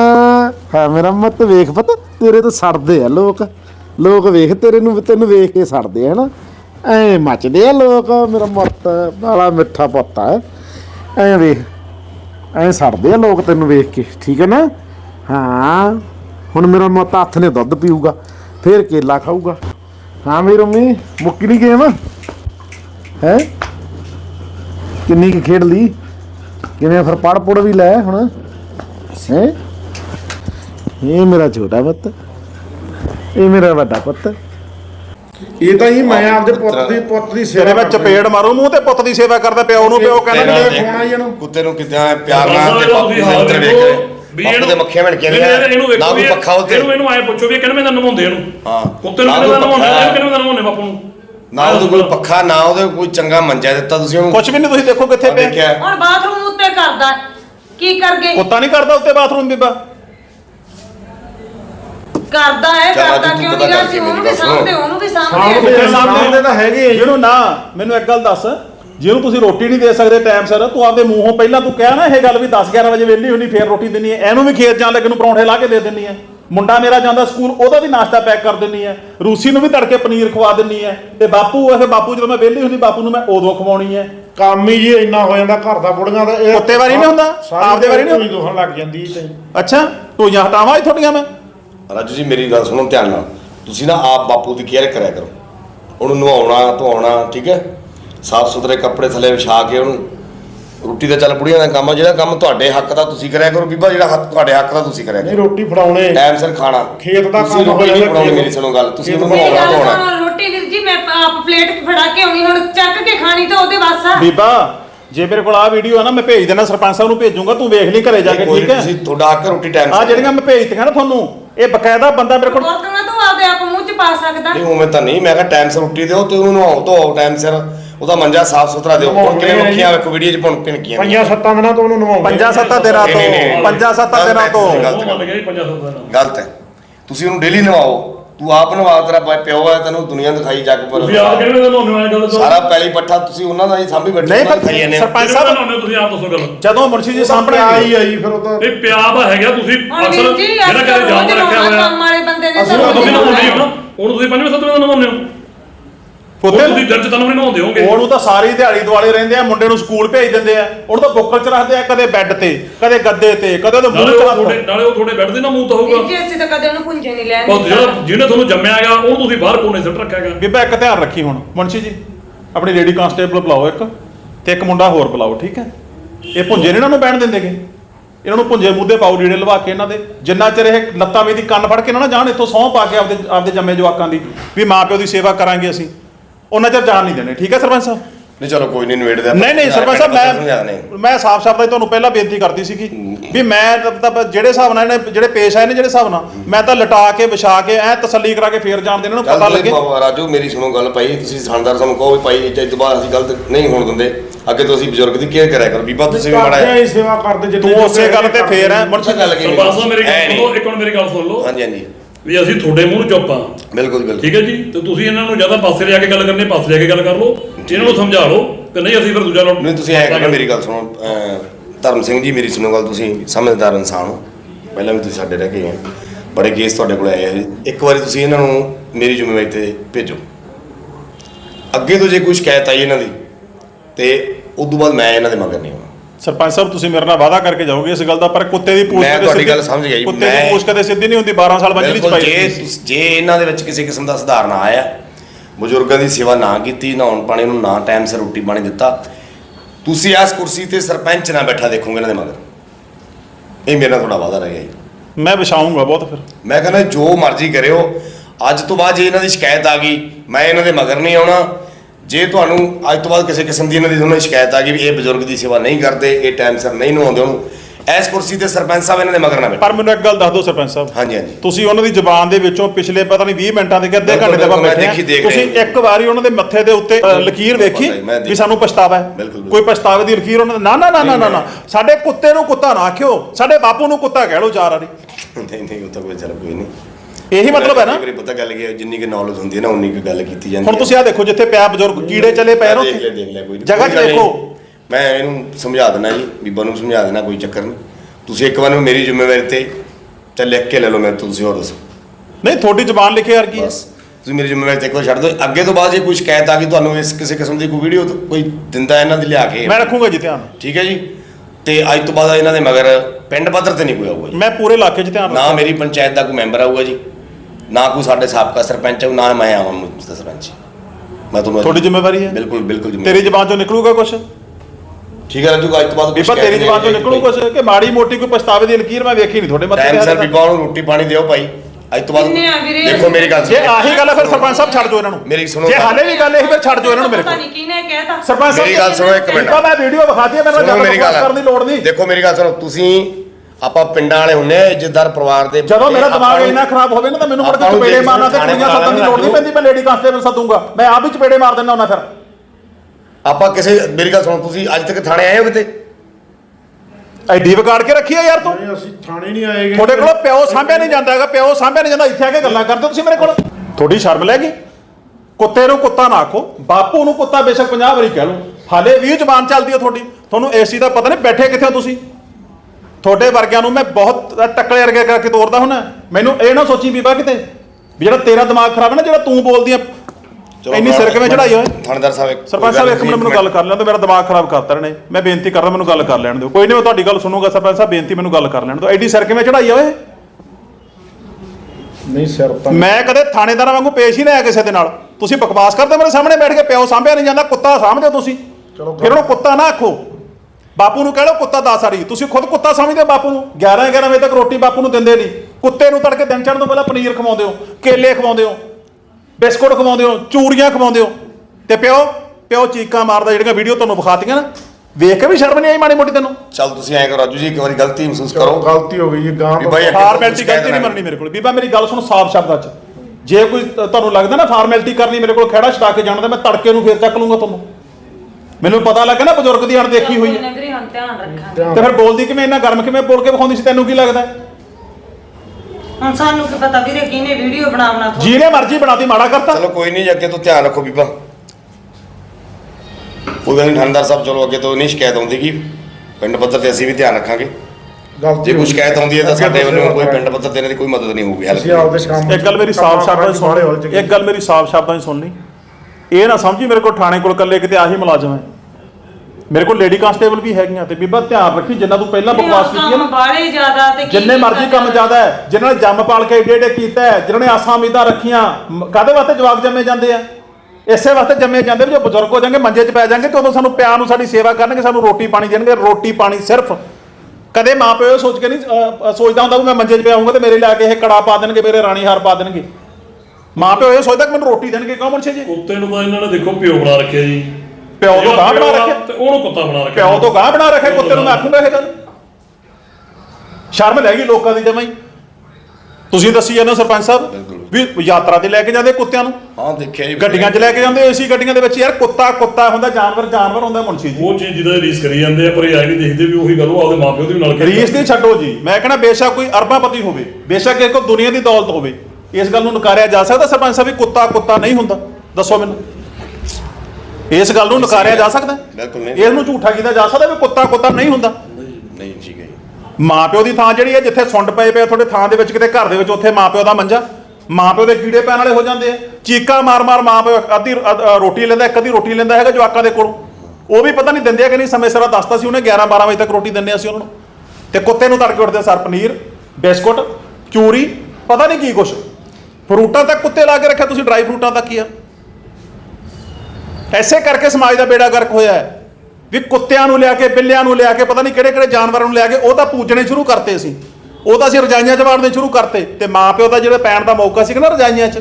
A: ਹਾਂ ਮੇਰਾ ਮੱਤ ਵੇਖ ਪਤਾ ਤੇਰੇ ਤੋਂ ਸੜਦੇ ਆ ਲੋਕ। ਲੋਕ ਵੇਖ ਤੇਰੇ ਨੂੰ ਤੈਨੂੰ ਵੇਖ ਕੇ ਸੜਦੇ ਆ ਨਾ ਐ ਮੱਚਦੇ ਆ ਲੋਕ ਮੇਰਾ ਮੱਤ ਬਾਲਾ ਮਿੱਠਾ ਪੁੱਤ ਐ ਵੇਖ ਐ ਸੜਦੇ ਆ ਲੋਕ ਤੈਨੂੰ ਵੇਖ ਕੇ ਠੀਕ ਹੈ ਨਾ? ਹਾਂ। ਹੁਣ ਮੇਰਾ ਮੱਤ ਹੱਥ ਨੇ ਦੁੱਧ ਪੀਊਗਾ ਫੇਰ ਕੇਲਾ ਖਾਊਗਾ। ਹਾਂ ਮੇਰੀ ਮੰਮੀ ਮੁੱਕੀ ਨਹੀਂ ਗੇਮ ਹੈ? ਕਿੰਨੀ ਕੁ ਖੇਡ ਲਈ? ਕਿਵੇਂ ਫਿਰ ਪੜ ਪੁੜ ਵੀ ਲੈ ਹੁਣ? ਹੈ? ਇਹ ਮੇਰਾ ਛੋਟਾ ਪੁੱਤ। ਇਹ ਮੇਰਾ ਵੱਡਾ ਪੁੱਤ। ਇਹ ਤਾਂ ਹੀ ਮੈਂ ਆਪਦੇ ਪੁੱਤ ਦੀ ਪੁੱਤ ਦੀ
B: ਤੇਰੇ ਮੈਂ ਚਪੇੜ ਮਾਰੂ ਮੂੰਹ ਤੇ ਪੁੱਤ ਦੀ ਸੇਵਾ ਕਰਦਾ ਪਿਓ ਨੂੰ ਪਿਓ ਕਹਿੰਦਾ ਵੀ
A: ਖਵਾਉਣਾ ਹੀ ਇਹਨੂੰ।
C: ਕੁੱਤੇ ਨੂੰ ਕਿਦਾਂ ਪਿਆਰ ਨਾਲ ਤੇ ਦੇ
D: ਹਾਲ
C: ਅੰਦਰ ਵੇਖ
D: ਦੇਖੋ,
C: ਕੇ।
D: ਵੀ ਇਹਨੂੰ-
C: ਦੇ ਮੱਖੀਆਂ ਬਣ ਕੇ
D: ਵੇਖੋ
C: ਨਾ ਕੋਈ
D: ਵੀ
C: ਪੱਖਾ ਉੱਤੇ।
D: ਇਹਨੂੰ ਇਹਨੂੰ ਆਏ ਪੁੱਛੋ ਵੀ ਕਿੰਨੇ ਦਾ ਨਮਾਉਂਦੇ ਇਹਨੂੰ?
C: ਹਾਂ।
D: ਕੁੱਤੇ ਨੂੰ ਕਿੰਨੇ ਦਾ ਨਮਾਉਂਦੇ? ਇਹਨੂੰ ਕਿੰਨੇ ਦਾ ਨਮਾਉਂਦੇ ਬਾਪੂ ਨੂੰ?
C: ਨਾ ਉਹਦੇ ਕੋਈ ਪੱਖਾ ਨਾ ਉਹਦੇ ਕੋਈ ਚੰਗਾ ਮੰਜਾ ਦਿੱਤਾ ਤੁਸੀਂ ਉਹਨੂੰ।
B: ਕੁਝ ਵੀ ਨਹੀਂ ਤੁਸੀਂ ਦੇਖੋ ਕਿੱਥੇ ਪਿਆ।
C: ਦੇਖਿਆ।
G: ਹੁਣ ਬਾਥਰੂਮ ਉੱਤੇ ਕਰਦਾ। ਹੈ। ਕੀ ਕਰ ਗਏ
B: ਕੁੱਤਾ ਨਹੀਂ ਕਰਦਾ ਉੱਤੇ ਬਾਥਰੂਮ ਬੀਬਾ।
G: ਕਰਦਾ ਹੈ ਕਰਦਾ ਕਿਉਂ ਨਹੀਂ? ਗਾ ਸੀ ਉਹਨੂੰ ਵੀ। ਸਾਹਮਣੇ ਉਹਨੂੰ ਵੀ ਸਾਹਮਣੇ।
A: ਸਾਹਮਣੇ ਤਾਂ ਹੈਗੇ।
B: ਜਿਹਨੂੰ ਨਾ ਮੈਨੂੰ ਇੱਕ ਗੱਲ ਦੱਸ। ਜਿਹਨੂੰ ਤੁਸੀਂ ਰੋਟੀ ਨਹੀਂ ਦੇ ਸਕਦੇ ਟਾਈਮ ਸਿਰ ਤੂੰ ਆਪਦੇ ਮੂੰਹੋਂ ਪਹਿਲਾਂ ਤੂੰ ਕਿਹਾ ਨਾ ਇਹ ਗੱਲ ਵੀ 10 11 ਵਜੇ ਵਿਹਲੀ ਹੁੰਦੀ ਫੇਰ ਰੋਟੀ ਦਿੰਨੀ ਹੈ। ਇਹਨੂੰ ਵੀ ਖੇਤ ਜਾਣ ਲੱਗੇ ਨੂੰ ਪਰੌਂਠੇ ਲਾ ਕੇ ਦੇ ਦਿੰਨੀ ਹੈ। ਮੁੰਡਾ ਮੇਰਾ ਜਾਂਦਾ ਸਕੂਲ ਉਹਦਾ ਵੀ ਨਾਸ਼ਤਾ ਪੈਕ ਕਰ ਦਿੰਨੀ ਹੈ। ਰੂਸੀ ਨੂੰ ਵੀ ਤੜਕੇ ਪਨੀਰ ਖਵਾ ਦਿੰਨੀ ਹੈ। ਤੇ ਬਾਪੂ ਇਹ ਬਾਪੂ ਜਦੋਂ ਮੈਂ ਵਿਹਲੀ ਹੁੰਦੀ ਬਾਪੂ ਨੂੰ ਮੈਂ ਉਦੋਂ ਖਵਾਉਣੀ ਹੈ।
A: ਕੰਮ ਹੀ ਜੀ ਇੰਨਾ ਹੋ ਜਾਂਦਾ ਘਰ ਦਾ ਬੁੜੀਆਂ ਦਾ ਇਹ
B: ਕੁੱਤੇ ਵਾਰੀ ਨਹੀਂ ਹੁੰਦਾ? ਆਪਦੇ ਵਾਰੀ ਨਹੀਂ
A: ਧੂਈ ਦੁਖਣ ਲੱਗ ਜਾਂਦੀ ਤੇ।
B: ਅੱਛਾ ਤੂੰ ਜਾਂ ਹਟਾਵਾਂ ਇਹ ਤੁਹਾਡੀਆਂ ਮੈਂ?
C: ਰਾਜੂ ਜੀ ਮੇਰੀ ਗੱਲ ਸੁਣੋ ਧਿਆਨ ਨਾਲ। ਤੁਸੀਂ ਨਾ ਆਪ ਬਾਪੂ ਦੀ ਕੇਅਰ ਕਰਿਆ ਕਰੋ। ਉਹਨੂੰ ਨਵਾਉਣਾ ਧਵਾਉਣਾ ਠੀਕ ਹੈ? ਸਾਫ਼ ਸੁਥਰੇ ਕੱਪੜੇ ਥੱਲੇ ਵਿਛਾ ਕੇ ਉਹਨੂੰ। ਰੋਟੀ ਦਾ ਚੱਲ ਬੁੜੀਆਂ ਦਾ ਕੰਮ ਆ ਜਿਹੜਾ ਕੰਮ ਤੁਹਾਡੇ ਹੱਕ ਦਾ ਤੁਸੀਂ ਕਰਿਆ ਕਰੋ। ਬੀਬਾ ਜਿਹੜਾ ਹੱਕ ਤੁਹਾਡੇ ਹੱਕ ਦਾ ਤੁਸੀਂ ਕਰਿਆ
A: ਨਹੀਂ
C: ਕਰੋ।
A: ਰੋਟੀ ਫੜਾਉਣੇ।
C: ਟਾਈਮ ਸਿਰ ਖਾਣਾ।
A: ਖੇਤ ਦਾ
C: ਤੁਸੀਂ
A: ਕੰਮ
C: ਰੋਟੀ ਨਹੀਂ
A: ਜਾਂਦਾ,
C: ਬਣਾਉਣੀ ਮੇਰੀ ਸੁਣੋ ਗੱਲ। ਤੁਸੀਂ ਉਹਨੂੰ
G: ਮੇਰੀ ਗੱਲ ਸੁਣੋ ਰੋਟੀ ਵੀਰ ਜੀ ਮੈਂ ਆਪ ਪਲੇਟ ਫੜਾ ਕੇ ਆਉਣੀ ਹੁਣ ਚੱਕ ਕੇ ਖਾਣੀ ਤਾਂ ਉਹਦੇ ਵਾਸਾ
B: ਬੀਬਾ ਜੇ ਮੇਰੇ ਕੋਲ ਆ ਵੀਡੀਓ ਆ ਨਾ ਮੈਂ ਭੇਜ ਦੇਣਾ ਸਰਪੰਚ ਸਾਹਿਬ ਨੂੰ ਭੇਜੂਗਾ ਤੂੰ ਵੇਖ ਲਈ ਘਰੇ ਜਾ ਕੇ
C: ਕੋਈ
B: ਠੀਕ ਹੈ?
C: ਤੁਸੀਂ ਤੁਹਾਡਾ ਹੱਕ ਹੈ ਰੋਟੀ ਟਾਈਮ
B: ਆ ਜਿਹੜੀਆਂ ਮੈਂ ਭੇਜਤੀਆਂ ਨਾ ਤੁਹਾਨੂੰ ਇਹ ਬਕਾਇਦਾ ਬੰਦਾ ਮੇਰੇ ਕੋਲ
G: ਬਰਤਨਾਂ ਤੋਂ ਆਪਦੇ ਆਪ ਮੂੰਹ ਚ ਪਾ ਸਕਦਾ?
C: ਨਹੀਂ ਉਵੇਂ ਤਾਂ ਨਹੀਂ ਮੈਂ ਕਿਹਾ ਟਾਈਮ ਸਿਰ ਰੋਟੀ ਦਿਓ ਤੇ ਉਹਨੂੰ ਨਵਾਓ ਧੋਓ ਟਾਈਮ ਸਿਰ। ਉਹਦਾ ਮੰਜਾ ਸਾਫ਼ ਸੁਥਰਾ ਦਿਓ। ਹੁਣ ਕਿਵੇਂ ਮੱਖੀਆਂ ਵੇਖੋ ਵੀਡੀਓ 'ਚ ਭੁਣ ਭਿਣਕੀਆਂ
A: ਪੰਜਾਂ ਸੱਤਾਂ ਦਿਨਾਂ ਤੋਂ ਉਹਨੂੰ ਨਵਾਉਂਦੇ
B: ਪੰਜਾਂ ਸੱਤਾਂ ਦਿਨਾਂ ਤੋਂ।
C: ਨਹੀਂ।
B: ਪੰਜਾਂ ਸੱਤਾਂ ਦਿਨਾਂ ਤੋਂ
C: ਗਲਤ
D: ਉਹ ਮੰਨ ਗਿਆ ਜੀ 50 ਸੌ ਦਾ
C: ਗਲਤ ਹੈ। ਤੁਸੀਂ ਉਹਨੂੰ ਡੇਲੀ ਨਵਾਓ ਤੂੰ ਆਪ ਨਵਾ ਤੇਰਾ ਪਿਓ ਹੈ ਤੈਨੂੰ ਦੁਨੀਆ ਦਿਖਾਈ ਜੱਗ ਪਰ।
D: ਤੁਸੀਂ ਆਪ ਕਿੰਨੇ ਦਾ ਨਮਾਉਂਦੇ ਹੋ ਇਹ ਗੱਲ ਦੱਸੋ
C: ਸਾਰਾ ਪਹਿਲੀ ਪੱਠਾ ਤੁਸੀਂ ਉਹਨਾਂ ਦਾ ਹੀ ਸਾਂਭੀ ਬੈਠੇ
B: ਨਹੀਂ
C: ਉਹਨਾਂ
B: ਪਰ
C: ਨੂੰ ਖਾਈ ਜਾਂਦੇ ਹੋ।
B: ਸਰਪੰਚ ਸਾਹਿਬ
D: ਨਮਾਉਂਦੇ ਹੋ ਤੁਸੀਂ ਆਪ ਦੱਸੋ ਗੱਲ?
B: ਜਦੋਂ ਮੁਨਸ਼ੀ ਜੀ ਸਾਹਮਣੇ
A: ਆਈ ਆਈ ਫਿਰ ਉਹ ਤਾਂ
D: ਇਹ ਪਿਆ ਤਾਂ ਹੈਗਾ ਤੁਸੀਂ
G: ਜੀ
D: ਜਿਹੜਾ ਕਦੇ ਜਾਮ ਰੱਖਿਆ ਹੋਇਆ।
G: ਕੰਮ ਵਾਲੇ ਬੰਦੇ ਨੇ
A: ਅਸੀਂ
G: ਤਾਂ
D: ਤੁਸੀਂ ਹੋ। ਹੁਣ ਤੁਸੀਂ ਪੰਜਵੇਂ ਸੱਤਵੇਂ ਦਾ ਨਮਾਉਂਦੇ ਹੋ? ਉਹ ਤੁਸੀਂ ਦਿਨ ਚ ਤਨਵਰੀ ਨਹਾਉਂਦੇ ਹੋਗੇ
B: ਉਹਨੂੰ ਤਾਂ ਸਾਰੀ ਦਿਹਾੜੀ ਦੁਆਲੇ ਰਹਿੰਦੇ ਆ ਮੁੰਡੇ ਨੂੰ ਸਕੂਲ ਭੇਜ ਦਿੰਦੇ ਆ। ਉਹਨੂੰ ਤਾਂ ਬੋਕਲ ਚ ਰੱਖਦੇ ਆ ਕਦੇ ਬੈੱਡ ਤੇ ਕਦੇ ਗੱਦੇ ਤੇ ਕਦੇ ਉਹਦੇ
D: ਨਾਲੇ
B: ਮੂੰਹ
D: ਉਹ
B: ਚ
D: ਤੁਹਾਡੇ ਨਾਲੇ ਉਹ ਤੁਹਾਡੇ ਬੈੱਡ ਦੇ ਨਾ ਮੂੰਹ ਤਾਂ ਹੋਊਗਾ।
G: ਜੀ ਅਸੀਂ ਤਾਂ ਕਦੇ ਉਹਨੂੰ ਪੁੰਜੇ ਨਹੀਂ ਲੈਣ
D: ਉਹ ਜਿਹੜਾ ਜਿਹਨੇ ਤੁਹਾਨੂੰ ਜੰਮਿਆ ਹੈਗਾ ਉਹ ਤੁਸੀਂ ਬਾਹਰ ਕੋਨੇ ਸਿੱਟ ਰੱਖਿਆ ਹੈਗਾ।
B: ਬੀਬਾ ਇੱਕ ਧਿਆਨ ਰੱਖੀ ਹੁਣ ਮੁਨਸ਼ੀ ਜੀ। ਆਪਣੀ ਲੇਡੀ ਕਾਂਸਟੇਬਲ ਬੁਲਾਓ ਇੱਕ ਤੇ ਇੱਕ ਮੁੰਡਾ ਹੋਰ ਬੁਲਾਓ ਠੀਕ ਹੈ? ਇਹ ਭੁੰਜੇ ਨੇ ਇਹਨਾਂ ਨੂੰ ਬਹਿਣ ਦਿੰਦੇਗੇ। ਇਹਨਾਂ ਨੂੰ ਭੁੰਜੇ ਮੂਧੇ ਪਾਉ ਡੀੜੇ ਲਵਾ ਕੇ ਇਹਨਾਂ ਦੇ ਜਿੰਨਾ ਚਿਰ ਇਹ ਲੱਤਾਂ ਵੀ ਦੀ ਕੰਨ ਫੜ ਕੇ ਨਾ ਨਾ ਜਾਣ ਇੱਥੋਂ ਸਹੁੰ ਪਾ ਕੇ ਆਪਦੇ ਆਪਦੇ ਜੰਮੇ ਜਵਾਕਾਂ ਦੀ ਵੀ ਮਾਂ ਪਿਓ ਦੀ ਸੇਵਾ ਕਰਾਂਗੇ ਅਸੀਂ। ਉਹਨਾਂ ਚਿਰ ਜਾਣ ਨਹੀਂ ਦੇਣੇ ਠੀਕ ਹੈ ਸਰਪੰਚ ਸਾਹਿਬ?
C: ਨਹੀਂ ਚਲੋ ਕੋਈ ਨਹੀਂ ਨਵੇੜਦੇ
B: ਨਹੀਂ ਨਹੀਂ ਸਰਪੰਚ ਸਾਹਿਬ। ਮੈਂ ਮੈਂ ਸਾਫ਼ ਸ਼ਬਦਾਂ 'ਚ ਤੁਹਾਨੂੰ ਪਹਿਲਾਂ ਬੇਨਤੀ ਕਰਦੀ ਸੀਗੀ ਵੀ ਮੈਂ ਤਾਂ- ਤਾਂ ਜਿਹੜੇ ਹਿਸਾਬ ਨਾਲ ਇਹਨੇ ਜਿਹੜੇ ਪੇਸ਼ ਆਏ ਨੇ ਜਿਹੜੇ ਹਿਸਾਬ ਨਾਲ ਮੈਂ ਤਾਂ ਲਟਾ ਕੇ ਵਿਛਾ ਕੇ ਐ ਤਸੱਲੀ ਕਰਾ ਕੇ ਫੇਰ ਜਾਣ ਦੇ ਇਹਨਾਂ ਨੂੰ ਪਤਾ
C: ਤੁਸੀਂ
B: ਲੱਗੇ।
C: ਰਾਜੂ ਮੇਰੀ ਸੁਣੋ ਗੱਲ ਭਾਈ ਤੁਸੀਂ ਥਾਣਦਾਰ ਸਾਨੂੰ ਕਹੋ ਵੀ ਭਾਈ ਇਹ ਤੋਂ ਬਾਅਦ ਅਸੀਂ ਗਲਤ ਨਹੀਂ ਹੋਣ ਦਿੰਦੇ। ਅੱਗੇ ਤੋਂ ਅਸੀਂ ਬਜ਼ੁਰਗ ਦੀ ਕੇਅਰ ਕਰਿਆ ਕਰੋ ਬੀਬਾ ਤੁਸੀਂ ਵੀ ਮਾੜਾ
A: ਕਰਦੇ
C: ਹੈ
A: ਸੇਵਾ ਕਰਦੇ
B: ਤੂੰ ਉਸੇ ਗੱਲ ਤੇ ਫੇਰ ਹੈ
C: ਮੁਰਸ਼ਾ ਗੱਲ ਕੀ
D: ਸਰਪੰਚ ਸਾਹਿਬ ਮੇਰੀ ਗੱਲ। ਸੁਣੋ ਇੱਕ ਮਿੰਟ ਮੇਰੀ ਗੱਲ ਸੁਣ ਲਓ।
C: ਹਾਂਜੀ ਹਾਂਜੀ।
D: ਵੀ ਅਸੀਂ ਤੁਹਾਡੇ ਮੂੰਹ ਨੂੰ ਚੁੱਪ ਆ
C: ਬਿਲਕੁਲ ਬਿਲਕੁਲ।
D: ਠੀਕ ਹੈ ਜੀ? ਤੇ ਤੁਸੀਂ ਇਹਨਾਂ ਨੂੰ ਜ਼ਿਆਦਾ ਪਾਸੇ ਲਿਆ ਕੇ ਗੱਲ ਕਰਨੀ ਪਾਸੇ ਲਿਆ ਕੇ ਗੱਲ ਕਰ ਲਓ। ਇਹਨਾਂ ਨੂੰ ਸਮਝਾ ਲਓ ਤੇ ਨਹੀਂ ਅਸੀਂ ਫਿਰ ਦੂਜਾ ਲਓ
C: ਨਹੀਂ ਤੁਸੀਂ ਐਂ ਕਰੋ ਮੇਰੀ ਗੱਲ ਸੁਣੋ। ਧਰਮ ਸਿੰਘ ਜੀ ਮੇਰੀ ਸੁਣੋ ਗੱਲ ਤੁਸੀਂ। ਸਮਝਦਾਰ ਇਨਸਾਨ ਹੋ। ਪਹਿਲਾਂ ਵੀ ਤੁਸੀਂ ਸਾਡੇ ਰਹਿ ਕੇ ਗਏ ਬੜੇ ਕੇਸ ਤੁਹਾਡੇ ਕੋਲ ਆਏ ਆ। ਇੱਕ ਵਾਰੀ ਤੁਸੀਂ ਇਹਨਾਂ ਨੂੰ ਮੇਰੀ ਜ਼ਿੰਮੇਵਾਰੀ ਤੇ ਭੇਜੋ। ਅੱਗੇ ਤੋਂ ਜੇ ਕੋਈ ਸ਼ਿਕਾਇਤ ਆਈ ਇਹਨਾਂ ਦੀ ਤੇ ਉਸ ਤੋਂ ਬਾਅਦ ਮੈਂ ਇਹਨਾਂ ਦੇ ਮਗਰ ਨਹੀਂ ਆਉਣਾ।
B: ਸਰਪੰਚ ਸਾਹਿਬ ਤੁਸੀਂ ਮੇਰੇ ਨਾਲ ਵਾਅਦਾ ਕਰਕੇ ਜਾਓਗੇ ਇਸ ਗੱਲ ਦਾ ਪਰ ਕੁੱਤੇ ਦੀ ਪੂਛ
C: ਮੈਂ ਤੁਹਾਡੀ ਗੱਲ ਸਮਝ ਗਿਆ ਜੀ।
B: ਕੁੱਤੇ ਦੀ ਪੂਛ ਕਦੇ ਸਿੱਧੀ ਨਹੀਂ ਹੁੰਦੀ 12 ਸਾਲ ਬੰਜਲੀ ਚ
C: ਬਿਲਕੁਲ
B: ਪਾਈ
C: ਜੇ ਜੇ ਇਹਨਾਂ ਦੇ ਵਿੱਚ ਕਿਸੇ ਕਿਸਮ ਦਾ ਸੁਧਾਰ ਨਾ ਆਇਆ ਬਜ਼ੁਰਗਾਂ ਦੀ ਸੇਵਾ ਨਾ ਕੀਤੀ ਨਹਾਉਣ ਪਾਣੀ ਨੂੰ ਨਾ ਟਾਈਮ ਸਿਰ ਰੋਟੀ ਪਾਣੀ ਦਿੱਤਾ ਤੁਸੀਂ ਇਸ ਕੁਰਸੀ ਤੇ ਸਰਪੰਚ ਨਾ ਬੈਠਾ ਦੇਖੋਗੇ ਇਹਨਾਂ ਦੇ ਮਗਰ। ਇਹ ਮੇਰਾ ਤੁਹਾਡਾ ਵਾਅਦਾ ਰਹਿ ਗਿਆ ਜੀ।
B: ਮੈਂ ਵਿਛਾਉਂਗਾ ਬਹੁਤ ਫਿਰ।
C: ਮੈਂ ਕਹਿੰਦਾ ਜੋ ਮਰਜ਼ੀ ਕਰਿਓ ਅੱਜ ਤੋਂ ਬਾਅਦ ਜੇ ਇਹਨਾਂ ਦੀ ਸ਼ਿਕਾਇਤ ਆ ਗਈ ਮੈਂ ਇਹਨਾਂ ਦੇ ਮਗਰ ਨਹੀਂ ਆਉਣਾ ਜੇ ਤੁਹਾਨੂੰ ਅੱਜ ਤੋਂ ਬਾਅਦ ਕਿਸੇ ਕਿਸਮ ਦੀ ਇਹਨਾਂ ਦੀ ਤੁਹਾਨੂੰ ਸ਼ਿਕਾਇਤ ਆ ਗਈ ਵੀ ਇਹ ਬਜ਼ੁਰਗ ਦੀ ਸੇਵਾ ਨਹੀਂ ਕਰਦੇ ਇਹ ਟਾਈਮ ਸਿਰ ਨਹੀਂ ਨਵਾਉਂਦੇ ਉਹਨੂੰ ਇਸ ਕੁਰਸੀ ਤੇ ਸਰਪੰਚ ਸਾਹਿਬ ਇਹਨਾਂ ਦੇ ਮਗਰ ਨਾ ਬੈਠੋ।
B: ਪਰ ਮੈਨੂੰ ਇੱਕ ਗੱਲ ਦੱਸ ਦਿਓ ਸਰਪੰਚ ਸਾਹਿਬ।
C: ਹਾਂਜੀ ਹਾਂਜੀ।
B: ਤੁਸੀਂ ਉਹਨਾਂ ਦੀ ਜ਼ੁਬਾਨ ਦੇ ਵਿੱਚੋਂ ਪਿਛਲੇ ਪਤਾ ਨਹੀਂ 20 ਮਿੰਟਾਂ ਦੇ ਕਿ ਅੱਧੇ ਘੰਟੇ ਦੇ ਬਾਅਦ ਬੈਠੇ ਤੁਸੀਂ
C: ਰਿਹਾ ਜੀ।
B: ਇੱਕ ਵਾਰੀ ਉਹਨਾਂ ਦੇ ਮੱਥੇ ਦੇ ਉੱਤੇ ਲਕੀਰ ਵੇਖੀ
C: ਜੀ,
B: ਵੀ ਸਾਨੂੰ ਪਛਤਾਵਾ ਹੈ। ਕੋਈ ਪਛਤਾਵੇ ਦੀ ਲਕੀਰ ਉਹਨਾਂ ਦੇ ਨਾ ਨਾ ਨਾ ਨਾ ਨਾ ਸਾਡੇ ਕੁੱਤੇ ਨੂੰ ਕੁੱਤਾ ਨਾ ਆਖਿਓ। ਸਾਡੇ ਬਾਪੂ ਨੂੰ ਕੁੱਤਾ ਕਹਿ ਲਓ ਚਾਰ ਵਾਰੀ
C: ਨਹੀਂ ਨਹੀਂ ਉਹ ਤਾਂ ਕੋਈ ਚੱਲ ਕੋਈ ਨਹੀਂ।
B: ਇਹੀ ਮਤਲਬ ਹੈ ਨਾ?
C: ਮੇਰੇ ਪਤਾ ਗੱਲ ਕੀ ਹੈ ਜਿੰਨੀ ਕਿ ਨੌਲੇਜ ਹੁੰਦੀ ਹੈ ਨਾ ਉਨੀ ਕੁ ਗੱਲ ਕੀਤੀ ਜਾਂਦੀ
B: ਹੁਣ ਤੁਸੀਂ ਆ ਦੇਖੋ ਜਿੱਥੇ ਪਿਆ ਬਜ਼ੁਰਗ ਕੀੜੇ ਚਲੇ ਪਏ
C: ਮੈਂ
B: ਨੇ
C: ਦੇਖ
B: ਉੱਥੇ।
C: ਦੇਖ ਕੋਈ।
B: ਜਗ੍ਹਾ
C: ਮੈਂ ਇਹਨੂੰ ਸਮਝਾ ਦੇਣਾ ਜੀ ਬੀਬਾ ਨੂੰ ਸਮਝਾ ਦੇਣਾ ਕੋਈ ਚੱਕਰ ਨਹੀਂ। ਤੁਸੀਂ ਇੱਕ ਵਾਰ ਨੂੰ ਮੇਰੀ ਜ਼ਿੰਮੇਵਾਰੀ ਤੇ ਚੱਲ ਲਿਖ ਕੇ ਲੈ ਲਓ ਤੋਂ ਤੁਸੀਂ ਹੋਰ ਦੱਸੋ।
B: ਨਹੀਂ ਤੁਹਾਡੀ ਜ਼ੁਬਾਨ ਲਿਖੇ ਯਾਰ ਕੀ ਹੈ।
C: ਬਸ ਤੁਸੀਂ ਮੇਰੀ ਜ਼ਿੰਮੇਵਾਰੀ ਤੇ ਇੱਕ ਵਾਰ ਛੱਡ ਦਿਓ। ਅੱਗੇ ਤੋਂ ਬਾਅਦ ਜੇ ਕੋਈ ਸ਼ਿਕਾਇਤ ਆ ਗਈ ਤੁਹਾਨੂੰ ਇਸ ਕਿਸੇ ਕਿਸਮ ਦੀ ਕੋਈ ਵੀਡੀਓ ਕੋਈ ਦਿੰਦਾ ਇਹਨਾਂ ਦੀ ਲਿਆ ਕੇ।
B: ਮੈਂ ਰੱਖੂੰਗਾ ਜੀ ਧਿਆਨ
C: ਠੀਕ ਹੈ ਜੀ? ਤੇ ਅੱਜ ਤੋਂ ਬਾਅਦ ਇਹਨਾਂ ਦੇ ਮਗਰ ਪਿੰਡ ਪੱਧਰ ਤੇ ਨਹੀਂ ਕੋਈ ਆਊਗਾ ਜੀ।
B: ਮੈਂ ਪੂਰੇ ਇਲਾਕੇ 'ਚ ਧਿਆਨ
C: ਨਾ ਮੇਰੀ ਪੰਚਾਇਤ ਦਾ ਕੋਈ ਮੈਂਬਰ ਆਊਗਾ ਜੀ। ਨਾ ਕੋਈ ਸਾਡੇ ਸਾਬਕਾ ਸਰਪੰਚ ਆਊ ਨਾ ਮੈਂ ਆਵਾਂ ਮੁੱਖ ਸਰਪੰਚ। ਮੈਂ ਤੁਹਾਨੂੰ
B: ਤੁਹਾਡੀ ਜ਼ਿੰਮੇਵਾਰੀ ਹੈ?
C: ਬਿਲਕੁਲ ਬਿਲਕੁਲ
B: ਤੇਰੀ ਜ਼ੁਬਾਨ 'ਚੋਂ ਨਿਕਲੂਗਾ ਕੁਛ?
C: ਠੀਕ ਹੈ ਰਾਜੂ ਅੱਜ ਤੋਂ ਬਾਅਦ ਕੋਈ
B: ਬੀਬਾ
C: ਸ਼ਿਕਾਇਤ
B: ਤੇਰੀ
C: ਨਹੀਂ
B: ਜ਼ੁਬਾਨ 'ਚੋਂ
C: ਆਏਗੀ
B: ਨਿਕਲੂ ਕੁਛ? ਕਿ ਮਾੜੀ ਮੋਟੀ ਕੋਈ ਪਛਤਾਵੇ ਦੀ ਲਕੀਰ ਮੈਂ ਵੇਖੀ ਨਹੀਂ ਤੁਹਾਡੇ ਮੱਥੇ
C: ਟਾਈਮ
B: ਤੇ
C: ਸਰ ਬੀਬਾ ਨੂੰ ਰੋਟੀ ਪਾਣੀ ਦਿਓ ਭਾਈ। ਅੱਜ ਤੋਂ ਬਾਅਦ
G: ਕਿੰਨੇ ਆ ਵੀਰੇ?
C: ਦੇਖੋ ਮੇਰੀ ਗੱਲ।
B: ਜੇ ਆਹੀ ਗੱਲ ਹੈ ਫਿਰ ਸਰਪੰਚ ਸਾਹਿਬ ਛੱਡ ਦਿਓ ਇਹਨਾਂ ਨੂੰ।
C: ਮੇਰੀ ਸੁਣੋ
B: ਜੇ
C: ਗੱਲ।
B: ਹਾਲੇ ਵੀ ਗੱਲ ਇਹ ਫਿਰ ਛੱਡ ਦਿਓ ਇਹਨਾਂ ਨੂੰ ਮੇਰੇ
G: ਪਤਾ
B: ਕੋਲ।
G: ਨਹੀਂ ਕਿਹਨੇ ਕਹਿਤਾ।
B: ਸਰਪੰਚ ਸਾਹਿਬ
C: ਮੇਰੀ ਗੱਲ ਸੁਣੋ ਇੱਕ ਮਿੰਟ।
B: ਬੀਬਾ ਮੈਂ ਵੀਡੀਓ ਵਿਖਾਤੀ ਹੈ ਮੈਨੂੰ
C: ਸੁਣੋ ਮੇਰੀ ਗੱਲ।
B: ਕਰਨ ਦੀ ਲੋੜ ਨਹੀਂ।
C: ਦੇਖੋ ਮੇਰੀ ਗੱਲ ਸੁਣੋ ਤੁਸੀਂ ਆਪਾਂ ਪਿੰਡਾਂ ਵਾਲੇ ਹੁੰਨੇ ਆ ਇੱਜ਼ਤਦਾਰ ਪਰਿਵਾਰ ਦੇ
B: ਜਦੋਂ ਮੇਰਾ ਦਿਮਾਗ ਇੰਨਾ ਖਰਾਬ ਹੋਵੇ ਨਾ ਤਾਂ ਮੈਨੂੰ ਮੁੜ ਕੇ ਚਪੇੜੇ ਮਾਰਨਾ ਤੇ ਕੁੜੀਆਂ ਸੱਦਣ ਦੀ ਲੋੜ ਨਹੀਂ ਪੈਂਦੀ ਮੈਂ ਲੇਡੀ ਕਾਂਸਟੇਬਲ ਸੱਦੂਗਾ। ਮੈਂ ਆਪ ਹੀ ਚਪੇੜੇ ਮਾਰ ਦਿੰਦਾ ਉਹਨਾਂ ਫਿਰ।
C: ਆਪਾਂ ਕਿਸੇ ਮੇਰੀ ਗੱਲ ਸੁਣੋ ਤੁਸੀਂ ਅੱਜ ਤੱਕ ਥਾਣੇ ਆਏ ਹੋ ਕਿਤੇ?
B: ਐਡੀ ਵਿਗਾੜ ਕੇ ਰੱਖੀ ਹੈ ਯਾਰ ਤੂੰ।
A: ਨਹੀਂ ਅਸੀਂ ਥਾਣੇ ਨਹੀਂ ਆਏਗੇ
B: ਤੁਹਾਡੇ ਕੋਲ ਪਿਓ ਸਾਂਭਿਆ ਨਹੀਂ ਜਾਂਦਾ ਹੈਗਾ ਪਿਓ ਸਾਂਭਿਆ ਨਹੀਂ ਜਾਂਦਾ ਇੱਥੇ ਆ ਕੇ ਗੱਲਾਂ ਕਰਦੇ ਹੋ ਤੁਸੀਂ ਮੇਰੇ ਕੋਲ। ਤੁਹਾਡੀ ਸ਼ਰਮ ਲੈ ਗਈ? ਕੁੱਤੇ ਨੂੰ ਕੁੱਤਾ ਨਾ ਆਖੋ ਬਾਪੂ ਨੂੰ ਕੁੱਤਾ ਬੇਸ਼ੱਕ 50 ਵਾਰੀ ਕਹਿ ਲਓ। ਹਾਲੇ ਵੀ ਜ਼ਬਾਨ ਚੱਲਦੀ ਹੈ ਤੁਹਾਡੀ। ਤੁਹਾਨੂੰ ਏਸੀ ਦਾ ਪਤਾ ਨਹੀਂ ਬੈਠੇ ਕਿੱਥੇ ਹੋ ਤੁਸੀਂ? ਤੁਹਾਡੇ ਵਰਗਿਆਂ ਨੂੰ ਮੈਂ ਬਹੁਤ ਟੱਕਲੇ ਵਰਗੇ ਕਰਕੇ ਤੋਰਦਾ ਹੁੰਨਾ ਮੈਨੂੰ ਇਹ ਨਾ ਸੋਚੀ ਬੀਬਾ ਕਿਤੇ ਵੀ ਜਿਹੜਾ ਤੇਰਾ ਦਿਮਾਗ ਖਰਾਬ ਹੈ ਨਾ ਜਿਹੜਾ ਤੂੰ ਬੋਲਦੀ ਆ ਇੰਨੀ ਸਿਰ ਕਿਵੇਂ ਚੜਾਈ ਹੋਏ।
C: ਥਾਣੇਦਾਰ ਸਾਹਿਬ ਇੱਕ-
B: ਸਰਪੰਚ ਸਾਹਿਬ ਇੱਕ ਮਿੰਟ ਮੈਨੂੰ ਗੱਲ ਕਰ ਲੈਣ ਦਿਓ ਮੇਰਾ ਦਿਮਾਗ ਖਰਾਬ ਕਰਤਾ ਇਹਨੇ ਮੈਂ ਬੇਨਤੀ ਕਰਦਾ ਮੈਨੂੰ ਗੱਲ ਕਰ ਲੈਣ ਦਿਓ। ਕੋਈ ਨਹੀਂ ਮੈਂ ਤੁਹਾਡੀ ਗੱਲ ਸੁਣੂਗਾ ਸਰਪੰਚ ਸਾਹਿਬ ਬੇਨਤੀ ਮੈਨੂੰ ਗੱਲ ਕਰ ਲੈਣ ਦਿਓ। ਐਡੀ ਸਿਰ ਕਿਵੇਂ ਚੜਾਈ ਆ ਓਏ।
A: ਨਹੀਂ ਸਿਰ ਤਾਂ
B: ਮੈਂ ਕਦੇ ਥਾਣੇਦਾਰਾਂ ਵਾਂਗੂ ਪੇਸ਼ ਹੀ ਨਹੀਂ ਆਇਆ ਕਿਸੇ ਦੇ ਨਾਲ। ਤੁਸੀਂ ਬਕਵਾਸ ਕਰਦੇ ਮੇਰੇ ਸਾਹਮਣੇ ਬੈਠ ਕੇ ਪਿਓ ਸਾਂਭਿਆ ਨਹੀਂ ਜਾਂਦਾ ਕੁੱਤਾ ਸਾਂਭਦੇ ਤੁਸੀਂ।
A: ਚਲੋ
B: ਫਿਰ ਉਹਨੂੰ ਕੁੱਤਾ ਨਾ ਆਖੋ। ਬਾਪੂ ਨੂੰ ਕਹਿ ਲਓ ਕੁੱਤਾ ਦਸ ਆੜੀ ਤੁਸੀਂ ਖੁਦ ਕੁੱਤਾ ਸਮਝਦੇ ਹੋ ਬਾਪੂ ਨੂੰ? 11 11 ਵਜੇ ਤੱਕ ਰੋਟੀ ਬਾਪੂ ਨੂੰ ਦਿੰਦੇ ਨਹੀਂ। ਕੁੱਤੇ ਨੂੰ ਤੜਕੇ ਦਿਨ ਚੜ੍ਹਨ ਤੋਂ ਪਹਿਲਾਂ ਪਨੀਰ ਖਵਾਉਂਦੇ ਹੋ ਕੇਲੇ ਖਵਾਉਂਦੇ ਹੋ ਬਿਸਕੁਟ ਖਵਾਉਂਦੇ ਹੋ ਚੂਰੀਆਂ ਖਵਾਉਂਦੇ ਹੋ। ਤੇ ਪਿਓ ਪਿਓ ਚੀਕਾਂ ਮਾਰਦਾ ਜਿਹੜੀਆਂ ਵੀਡੀਓ ਤੁਹਾਨੂੰ ਵਿਖਾਤੀਆਂ ਨਾ ਵੇਖ ਕੇ ਵੀ ਸ਼ਰਮ ਨਹੀਂ ਆਈ ਮਾੜੀ ਮੋਟੀ ਤੈਨੂੰ?
C: ਚੱਲ ਤੁਸੀਂ ਐਂ ਕਰੋ ਰਾਜੂ ਜੀ ਇੱਕ ਵਾਰੀ ਗਲਤੀ ਮਹਿਸੂਸ ਕਰੋ।
A: ਗਲਤੀ ਹੋ ਗਈ ਜੀ ਗਾਂ
C: ਵੀ
A: ਤੋਂ
C: ਬਾਈ
B: ਫਾਰਮੈਲਿਟੀ ਗਲਤੀ ਨਹੀਂ ਮੰਨਣੀ ਮੇਰੇ ਕੋਲ। ਬੀਬਾ ਮੇਰੀ ਗੱਲ ਸੁਣ ਸਾਫ਼ ਸ਼ਬਦਾਂ 'ਚ। ਜੇ ਕੋਈ ਤੁਹਾਨੂੰ ਲੱਗਦਾ ਨਾ ਫਾਰਮੈਲਿਟੀ ਕਰਨੀ ਮੇਰੇ ਕੋਲ ਖੜਾ ਛਡਾ ਕੇ ਜਾਣਾ ਤਾਂ ਮੈਂ ਤੜਕੇ ਨੂੰ ਫੇਰ ਚੱਕ ਲੂੰਗਾ ਤੁਹਾਨੂੰ। ਮੈਨੂੰ ਪਤਾ ਲੱਗਾ ਨਾ ਬਜ਼ੁਰਗ ਦੀ ਅਣਦੇਖੀ ਹੋਈ ਹੈ।
G: ਨਗਰੀ ਹੁਣ ਧਿਆਨ ਰੱਖਾਂਗੇ।
B: ਤੇ ਫਿਰ ਬੋਲਦੀ ਕਿਵੇਂ ਇੰਨਾ ਗਰਮ ਕਿਵੇਂ ਬੋਲ ਕੇ ਵਿਖਾਉਂਦੀ ਸੀ ਤੈਨੂੰ ਕੀ ਲੱਗਦਾ? ਹੈ?
G: ਹੁਣ ਸਾਨੂੰ ਕੀ ਪਤਾ ਵੀਰੇ ਕਿਹਨੇ ਵੀਡੀਓ ਬਣਾਉਣਾ ਤੁਹਾਨੂੰ
B: ਜਿਹਨੇ ਮਰਜ਼ੀ ਬਣਾਤੀ ਮਾੜਾ ਕਰਤਾ।
C: ਚਲੋ ਕੋਈ ਨਹੀਂ ਅੱਗੇ ਤੋਂ ਧਿਆਨ ਰੱਖੋ ਬੀਬਾ। ਕੋਈ ਗੱਲ ਨਹੀਂ ਥਾਣੇਦਾਰ ਸਾਹਿਬ ਚਲੋ ਅੱਗੇ ਤੋਂ ਨਹੀਂ ਸ਼ਿਕਾਇਤ ਆਉਂਦੀ ਕੀ ਪਿੰਡ ਪੱਧਰ ਤੇ ਅਸੀਂ ਵੀ ਧਿਆਨ ਰੱਖਾਂਗੇ। ਜੇ ਕੋਈ। ਸ਼ਿਕਾਇਤ ਆਉਂਦੀ ਹੈ ਤਾਂ ਸਾਡੇ ਵੱਲੋਂ ਕੋਈ ਪਿੰਡ ਪੱਧਰ ਤੇ ਇਹਨਾਂ ਦੀ ਕੋਈ ਮਦਦ ਨਹੀਂ ਹੋਊਗੀ
A: ਕੰਮ
B: ਇੱਕ ਗੱਲ ਮੇਰੀ ਸਾਫ਼ ਸ਼ਬਦਾਂ 'ਚ ਸੁਣ। ਇੱਕ ਗੱਲ ਮੇਰੀ ਸਾਫ਼ ਸ਼ਬਦਾਂ 'ਚ ਸੁਣ ਲਈ ਇਹ ਨਾ ਸਮਝੀ ਮੇਰੇ ਕੋਲ ਥਾਣੇ ਕੋਲ ਇਕੱਲੇ ਕਿਤੇ ਆਹੀ ਮੁਲਾਜ਼ਮ ਹੈ। ਮੇਰੇ ਕੋਲ ਲੇਡੀ ਕਾਂਸਟੇਬਲ ਵੀ ਹੈਗੀਆਂ ਤੇ ਬੀਬਾ ਧਿਆਨ ਰੱਖੀ ਜਿੰਨਾ ਤੂੰ ਪਹਿਲਾਂ ਬਕਵਾਸ ਕੀਤੀ ਹੈ
G: ਕੰਮ
B: ਨਾ
G: ਬਾਲੇ ਜ਼ਿਆਦਾ ਤੇ ਕੀ
B: ਜਿੰਨੇ ਮਰਜ਼ੀ ਕੰਮ ਜ਼ਿਆਦਾ ਹੈ ਜਿਨ੍ਹਾਂ ਨੇ ਜੰਮ ਪਾਲ ਕੇ ਏਡੇ ਏਡੇ ਕੀਤਾ ਹੈ ਜਿਨ੍ਹਾਂ ਨੇ ਆਸਾਂ ਉਮੀਦਾਂ ਰੱਖੀਆਂ ਮ- ਕਾਹਦੇ ਵਾਸਤੇ ਜਵਾਕ ਜੰਮੇ ਜਾਂਦੇ ਆ? ਇਸੇ ਵਾਸਤੇ ਜੰਮੇ ਜਾਂਦੇ ਵੀ ਜੋ ਬਜ਼ੁਰਗ ਹੋ ਜਾਣਗੇ ਮੰਜੇ 'ਚ ਪੈ ਜਾਣਗੇ ਤੇ ਉਦੋਂ ਸਾਨੂੰ ਪਿਆਰ ਨੂੰ ਸਾਡੀ ਸੇਵਾ ਕਰਨਗੇ ਸਾਨੂੰ ਰੋਟੀ ਪਾਣੀ ਦੇਣਗੇ ਰੋਟੀ ਪਾਣੀ ਸਿਰਫ। ਕਦੇ ਮਾਂ ਪਿਓ ਇਹ ਸੋਚ ਕੇ ਨਹੀਂ ਸੋਚਦਾ ਹੁੰਦਾ ਵੀ ਮੈਂ ਮੰਜੇ 'ਚ ਪਿਆ ਹੋਊਂਗਾ ਤੇ ਮੇਰੇ ਲਿਆ ਕੇ ਇਹ ਕੜਾ ਪਾ ਦੇਣਗੇ ਮੇਰੇ ਰਾਣੀ ਹਾਰ ਪਾ ਦੇਣਗੇ। ਮਾਂ ਪਿਓ ਇਹ ਸੋਚਦਾ ਕਿ ਮੈਨੂੰ ਰੋਟੀ ਦੇਣਗੇ ਕਿਉਂ ਮਨਸ਼ੇ ਜੀ?
D: ਕੁੱਤੇ ਨੂੰ ਤਾਂ ਇਹਨਾਂ ਨੇ ਦੇਖੋ ਪਿਓ ਬਣਾ ਰੱਖਿਆ ਜੀ।
B: ਪਿਓ ਤੋਂ ਗਾਂ ਬਣਾ ਰੱਖਿਆ।
D: ਤੇ ਉਹਨੂੰ ਕੁੱਤਾ ਬਣਾ ਰੱਖਿਆ।
B: ਪਿਓ ਤੋਂ ਗਾਂ ਬਣਾ ਰੱਖਿਆ ਕੁੱਤੇ ਨੂੰ ਮੈਂ ਆਖੂੰਗਾ ਇਹ ਗੱਲ। ਸ਼ਰਮ ਲੈ ਗਈ ਲੋਕਾਂ ਦੀ ਜਮਾਈ ਤੁਸੀਂ ਦੱਸੀ ਜਾਂਦੇ ਹੋ ਸਰਪੰਚ ਸਾਹਿਬ। ਵੀ ਯਾਤਰਾ ਤੇ ਲੈ ਕੇ ਜਾਂਦੇ ਕੁੱਤਿਆਂ ਨੂੰ?
C: ਹਾਂ ਦੇਖਿਆ ਜੀ।
B: ਗੱਡੀਆਂ 'ਚ ਲੈ ਕੇ ਜਾਂਦੇ ਏਸੀ ਗੱਡੀਆਂ ਦੇ ਵਿੱਚ। ਯਾਰ ਕੁੱਤਾ ਕੁੱਤਾ ਹੁੰਦਾ ਜਾਨਵਰ ਜਾਨਵਰ ਹੁੰਦਾ ਮੁਨਸ਼ੀ ਜੀ।
D: ਉਹ ਚੀਜ਼ ਜਿਹਦਾ ਰੀਸ ਕਰੀ ਜਾਂਦੇ ਆ ਪਰ ਇਹ ਆਈ ਨਹੀਂ ਦੇਖਦੇ ਵੀ ਉਹੀ ਗੱਲ ਉਹ ਆਪਦੇ ਮਾਪਿਓ ਦੀ ਵੀ ਨਾਲ ਕਰੀ
B: ਰੀਸ ਦੀ ਛੱਡੋ ਜੀ। ਮੈਂ ਕਹਿੰਦਾ ਬੇਸ਼ੱਕ ਕੋਈ ਅਰਬਾਪਤੀ ਹੋਵੇ। ਬੇਸ਼ੱਕ ਇਹ ਕੋਈ ਦੁਨੀਆ ਦੀ ਦੌਲਤ ਹੋਵੇ। ਇਸ ਗੱਲ ਨੂੰ ਨਕਾਰਿਆ ਜਾ ਸਕਦਾ ਸਰਪੰਚ ਸਾਹਿਬ ਵੀ ਕੁੱਤਾ ਕੁੱਤਾ ਨਹੀਂ ਹੁੰਦਾ। ਦੱਸੋ ਮੈਨੂੰ। ਇਸ ਗੱਲ ਨੂੰ ਨਕਾਰਿਆ ਜਾ ਸਕਦਾ
C: ਬਿਲਕੁਲ ਨਹੀਂ।
B: ਇਸ ਨੂੰ ਝੂਠਾ ਕੀਤਾ ਜਾ ਸਕਦਾ ਵੀ ਕੁੱਤਾ ਕੁੱਤਾ ਨਹੀਂ ਹੁੰਦਾ।
C: ਨਹੀਂ ਜੀ।
B: ਮਾਪਿਓ ਦੀ ਥਾਂ ਜਿਹੜੀ ਹੈ ਜਿੱਥੇ ਸੁੰਡ ਪਏ ਪਏ ਤੁਹਾਡੇ ਥਾਂ ਦੇ ਵਿੱਚ ਕਿਤੇ ਘਰ ਦੇ ਵਿੱਚ ਉੱਥੇ ਮਾਪਿਓ ਦਾ ਮੰਜਾ। ਮਾਪਿਓ ਦੇ ਕੀੜੇ ਪੈਣ ਵਾਲੇ ਹੋ ਜਾਂਦੇ ਆ। ਚੀਕਾਂ ਮਾਰ ਮਾਰ ਮਾਪਿਓ ਅੱਧੀ ਰੋਟੀ ਲੈਂਦਾ ਇੱਕ ਅੱਧੀ ਰੋਟੀ ਲੈਂਦਾ ਹੈਗਾ ਜਵਾਕਾਂ ਦੇ ਕੋਲ। ਉਹ ਵੀ ਪਤਾ ਨਹੀਂ ਦਿੰਦੇ ਆ ਕਿ ਨਹੀਂ ਸਮੇਂ ਸਿਰ ਦੱਸਦਾ ਸੀ ਉਹਨੇ 11 12 ਵਜੇ ਤੱਕ ਰੋਟੀ ਦਿੰਦੇ ਆ ਸੀ ਉਹਨਾਂ ਨੂੰ। ਤੇ ਕੁੱਤੇ ਨੂੰ ਤੜਕੇ ਉੱਠਦੇ ਸਰ ਪਨੀਰ ਬਿਸਕੁਟ ਚੂਰੀ ਪਤਾ ਨਹੀਂ ਕੀ ਕੁਛ। ਫਰੂਟਾਂ ਤੱਕ ਕੁੱਤੇ ਲਾ ਕੇ ਰੱਖਿਆ ਤੁਸੀਂ ਡਰਾਈ ਫਰੂਟਾਂ ਤੱਕ ਹੀ ਆ। ਐਸੇ ਕਰਕੇ ਸਮਾਜ ਦਾ ਬੇੜਾ ਗਰਕ ਹੋਇਆ ਹੈ ਵੀ ਕੁੱਤਿਆਂ ਨੂੰ ਲਿਆ ਕੇ ਬਿੱਲਿਆਂ ਨੂੰ ਲਿਆ ਕੇ ਪਤਾ ਨਹੀਂ ਕਿਹੜੇ ਕਿਹੜੇ ਜਾਨਵਰਾਂ ਨੂੰ ਲਿਆ ਕੇ ਉਹ ਤਾਂ ਪੂਜਣੇ ਸ਼ੁਰੂ ਕਰਤੇ ਸੀ। ਉਹ ਤਾਂ ਅਸੀਂ ਰਜਾਈਆਂ 'ਚ ਵਾੜਨੇ ਸ਼ੁਰੂ ਕਰਤੇ। ਤੇ ਮਾਂ ਪਿਓ ਦਾ ਜਿਹੜਾ ਪੈਣ ਦਾ ਮੌਕਾ ਸੀ ਨਾ ਰਜਾਈਆਂ 'ਚ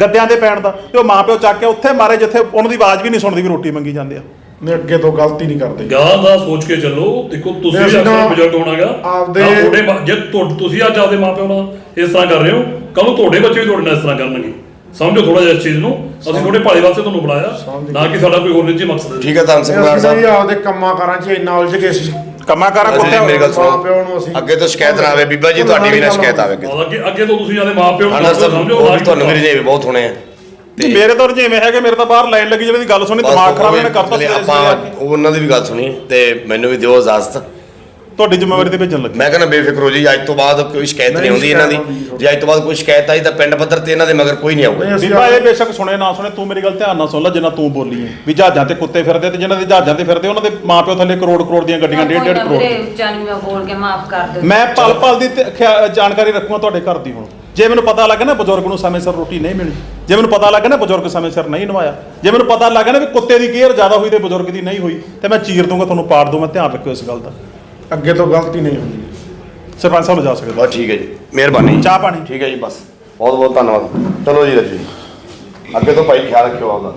B: ਗੱਦਿਆਂ ਦੇ ਪੈਣ ਦਾ ਤੇ ਉਹ ਮਾਂ ਪਿਓ ਚੱਕ ਕੇ ਉੱਥੇ ਮਾਰੇ ਜਿੱਥੇ ਉਹਨਾਂ ਦੀ ਆਵਾਜ਼ ਵੀ ਨਹੀਂ ਸੁਣਦੀ ਵੀ ਰੋਟੀ ਮੰਗੀ ਜਾਂਦੇ ਆ।
A: ਨੇ ਅੱਗੇ ਤੋਂ ਗਲਤੀ ਨਹੀਂ ਕਰਦੇ।
D: ਗਾਂ ਦਾ ਸੋਚ ਕੇ ਚੱਲੋ ਦੇਖੋ ਤੁਸੀਂ
A: ਅਸੀਂ
D: ਆਪਣਾ ਬਜ਼ੁਰਗ ਹੋਣਾਗਾ
A: ਆਪਦੇ-
D: ਤੁਹਾਡੇ ਮਾਂ- ਜੇ ਤੁਸੀਂ ਅੱਜ ਆਪਦੇ ਮਾਪਿਓ ਨਾਲ ਇਸ ਤਰ੍ਹਾਂ ਕਰ ਰਹੇ ਹੋ ਕੱਲ ਨੂੰ ਤੁਹਾਡੇ ਬੱਚੇ ਵੀ ਤੁਹਾਡੇ ਨਾਲ ਇਸ ਤਰ੍ਹਾਂ ਕਰਨਗੇ। ਸਮਝੋ ਥੋੜਾ ਜਿਹਾ ਇਸ ਚੀਜ਼ ਨੂੰ। ਅਸੀਂ ਤੁਹਾਡੇ ਭਾਲੇ ਵਾਸਤੇ ਤੁਹਾਨੂੰ ਬੁਲਾਇਆ। ਨਾ ਕਿ ਸਾਡਾ ਕੋਈ ਹੋਰ ਨਿੱਜੀ ਮਕਸਦ ਹੈ।
C: ਠੀਕ ਹੈ ਧਰਮ ਸਿੰਘ ਬਰਾੜ
A: ਅਸੀਂ
C: ਸਾਹਿਬ।
A: ਆਪਦੇ ਕੰਮਾਂ ਕਾਰਾਂ 'ਚ ਇੰਨਾ ਉਲਝ ਗਏ ਸੀ।
B: ਕੰਮਾਂ ਕਾਰਾਂ
C: ਅਸੀਂ
B: ਕੁੱਤੇ
C: ਮੇਰੀ ਗੱਲ
A: ਮਾਂ ਪਿਓ ਨੂੰ
C: ਸੁਣੋ
A: ਅਸੀਂ-
C: ਅੱਗੇ ਤੋਂ ਸ਼ਿਕਾਇਤ ਨਾ ਆਵੇ। ਬੀਬਾ ਜੀ ਤੁਹਾਡੀ ਵੀ ਨਾ ਸ਼ਿਕਾਇਤ ਆਵੇ ਅੱਗੇ ਤੋਂ।
D: ਅੱਗੇ ਤੋਂ ਤੁਸੀਂ ਆਪਦੇ ਮਾਪਿਓ ਨੂੰ ਸਮਝੋ ਕਿ
C: ਤੁਹਾਨੂੰ ਮੇਰੇ ਜਿਵੇਂ ਬਹੁਤ ਹੋਣੇ ਆ।
B: ਤੇ ਮੇਰੇ ਤੋਂ ਜਿਵੇਂ ਹੈਗੇ ਮੇਰੇ ਤਾਂ ਬਾਹਰ ਲਾਈਨ ਲੱਗੀ ਜਿਹੜੀ ਦੀ ਗੱਲ ਸੁਣੀ ਦਿਮਾਗ ਖਰਾਬ ਇਹਨੇ ਕਰਤਾ ਸਵੇਰੇ
C: ਆਪਾਂ
B: ਕੇ।
C: ਉਹਨਾਂ ਦੀ ਵੀ ਗੱਲ ਸੁਣੀ। ਤੇ ਮੈਨੂੰ ਵੀ ਦਿਓ ਇਜਾਜ਼ਤ।
B: ਤੁਹਾਡੀ ਜ਼ਿੰਮੇਵਾਰੀ ਤੇ ਭੇਜਣ ਲੱਗੇ।
C: ਮੈਂ ਕਹਿੰਦਾ ਬੇਫਿਕਰ ਹੋ ਜੀ ਅੱਜ ਤੋਂ ਬਾਅਦ ਕੋਈ ਸ਼ਿਕਾਇਤ ਨਹੀਂ ਹੁੰਦੀ ਇਹਨਾਂ ਦੀ।
A: ਆਉਂਦੀ।
C: ਜੇ ਅੱਜ ਤੋਂ ਬਾਅਦ ਕੋਈ ਸ਼ਿਕਾਇਤ ਆਈ ਤਾਂ ਪਿੰਡ ਪੱਧਰ ਤੇ ਇਹਨਾਂ ਦੇ ਮਗਰ ਕੋਈ ਨਹੀਂ ਆਊਗਾ।
B: ਬੀਬਾ ਇਹ ਬੇਸ਼ੱਕ ਸੁਣੇ ਨਾ ਸੁਣੇ ਤੂੰ ਮੇਰੀ ਗੱਲ ਧਿਆਨ ਨਾਲ ਸੁਣ ਲੈ ਜਿੰਨਾ ਤੂੰ ਬੋਲੀ ਹੈ ਵੀ ਜਹਾਜ਼ਾਂ ਤੇ ਕੁੱਤੇ ਫਿਰਦੇ ਤੇ ਜਿਨ੍ਹਾਂ ਦੇ ਜਹਾਜ਼ਾਂ ਤੇ ਫਿਰਦੇ ਉਹਨਾਂ ਦੇ ਮਾਪਿਓ ਥੱਲੇ ਕਰੋੜ ਕਰੋੜ ਦੀਆਂ ਗੱਡੀਆਂ ਡੇਢ ਡੇਢ ਕਰੋੜ
G: ਮੈਂ ਬੋਲ ਕੇ ਮਾਫ ਕਰ ਦਿਓ।
B: ਮੈਂ ਪਲ ਪਲ ਦੀ ਜਾਣਕਾਰੀ ਰੱਖੂਗਾ ਤੁਹਾਡੇ ਘਰ ਦੀ ਹੁਣ। ਜੇ ਮੈਨੂੰ ਪਤਾ ਲੱਗਾ ਨਾ ਬਜ਼ੁਰਗ ਨੂੰ ਸਮੇਂ ਸਿਰ ਰੋਟੀ ਨਹੀਂ ਮਿਲੀ ਜੇ ਮੈਨੂੰ ਪਤਾ ਲੱਗਾ ਨਾ ਬਜ਼ੁਰਗ ਸਮੇਂ ਸਿਰ ਨਹੀਂ ਨਵਾਇਆ ਜੇ ਮੈਨੂੰ ਪਤਾ ਲੱਗਾ ਨਾ ਵੀ ਕੁੱਤੇ ਦੀ ਕੇਅਰ ਜ਼ਿਆਦਾ ਹੋਈ ਤੇ ਬਜ਼ੁਰਗ ਦੀ ਨਹੀਂ ਹੋਈ ਤੇ ਮੈਂ ਚੀਰ ਦੂੰਗਾ ਤੁਹਾਨੂੰ ਪਾੜ ਦੂੰਗਾ ਧਿਆਨ ਰੱਖਿਓ ਇਸ ਗੱਲ ਦਾ।
A: ਅੱਗੇ ਤੋਂ ਗਲਤੀ ਨਹੀਂ ਹੁੰਦੀ।
B: ਸਰਪੰਚ ਸਾਹਿਬ ਜਾ ਸਕਦੇ
C: ਬਸ ਠੀਕ ਹੈ ਜੀ ਮਿਹਰਬਾਨੀ।
B: ਚਾਹ ਪਾਣੀ।
C: ਠੀਕ ਹੈ ਜੀ ਬਸ। ਬਹੁਤ ਬਹੁਤ ਧੰਨਵਾਦ। ਚਲੋ ਜੀ ਰੱਜੀ। ਅੱਗੇ ਤੋਂ ਭਾਈ ਖਿਆਲ ਰੱਖਿਓ ਆਪਦਾ।